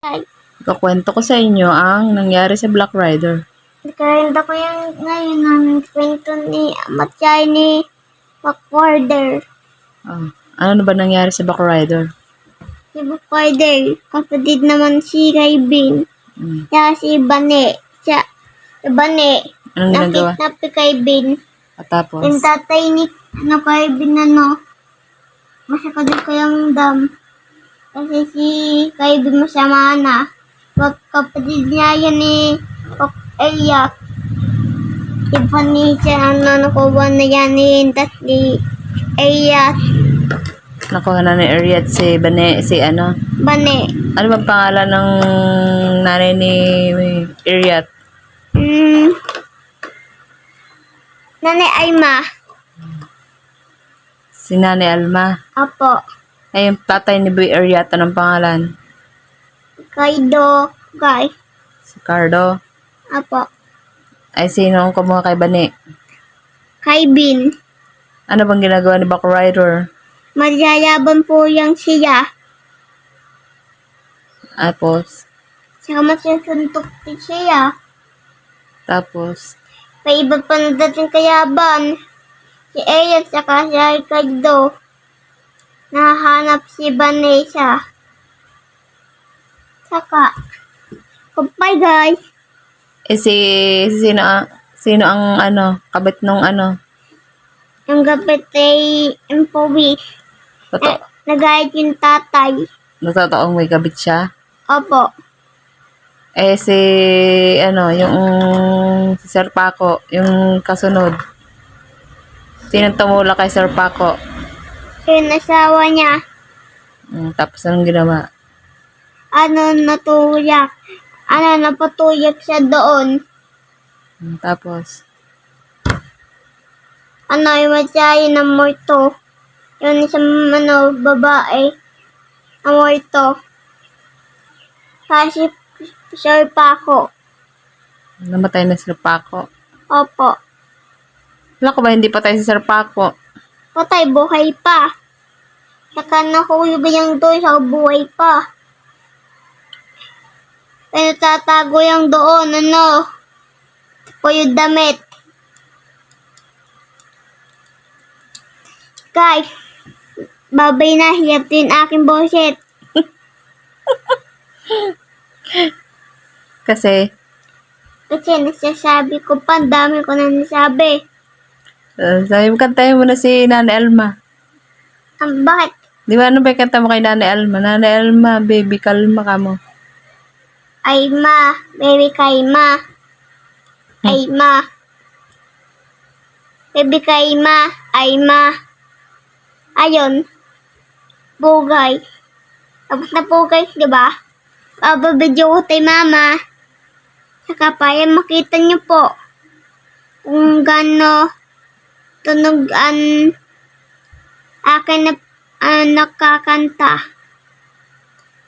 Ay, Ikakwento ko sa inyo ang nangyari sa Black Rider. nakarenda ko yung ngayon ng kwento ni Matchay ni Backwarder. Ah, ano na ba nangyari sa Black Rider? Si Backwarder, kapatid naman si Kaibin. Hmm. Kaya si Bane, siya, si Bane, Anong ginagawa? nakita si Kaibin. At tapos, Yung tatay ni, ano, Kaibin, ano, masakadil ko yung dam. Kasi si Kaibin masama na. Kap- Kapatid niya yan ni Pok Elia. Iba ni siya, ano, nakuha na yan ni, tas ni Elias, nakuha na ni Ariat si Bane, si ano? Bane. Ano bang pangalan ng nanay ni Ariat? Hmm. Nanay Aima. Si Nanay Alma. Apo. Ay, yung tatay ni Boy Ariat, anong pangalan? Kaido. Guys. Si Cardo. Apo. Ay, sino ang kumuha kay Bane? Kaibin. Ano bang ginagawa ni Black Rider? Magyayaban po yung siya. Tapos, Saka masusuntok din siya. tapos, May iba pa na dating kayaban. Si Ayan saka si Ricardo. Nahanap si Vanessa. Saka. Goodbye guys. eh si, sino, ang- sino ang ano, kabit nung ano? Ang gabit ay impowis. Totoo, Eh, nagayat yung tatay. natotoong may kabit siya? Opo. Eh si, ano, yung si Sir Paco, yung kasunod. Sino tumula kay Sir Paco? Yung asawa niya. Mm, tapos anong ginawa? Ano natuyak. Ano napatuyak siya doon. Mm, tapos, ano, yung matyayin ng morto. Yun isang, ano, babae. Ang morto. Kasi, sure pa ako. namatay na si Sir Paco. Opo. Wala ko ba hindi patay si Sir Paco? Patay, buhay pa. Saka nahulog yung doon sa buhay pa. Pero tatago yung doon, ano, po yung damit. Guys, babay na, hiyap din aking boses. Kasi, Kasi nasasabi ko pa, dami ko na nasabi. Uh, sabi mo, kantahin mo na si Nanay Alma. Um, bakit? Di ba ano ba kanta mo kay Nanay Alma? Nanay Alma, baby, kalma ka mo. Ay ma, baby kay ma. Ay ma. Baby kay ma, ay ma. Ayun. Bugay. Tapos na po guys, di ba? Bababidyo ko tay mama. Saka pa yan makita niyo po kung gano tunog an akin na ah, nakakanta.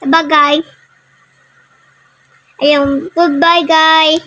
Guys? Ayun, goodbye guys.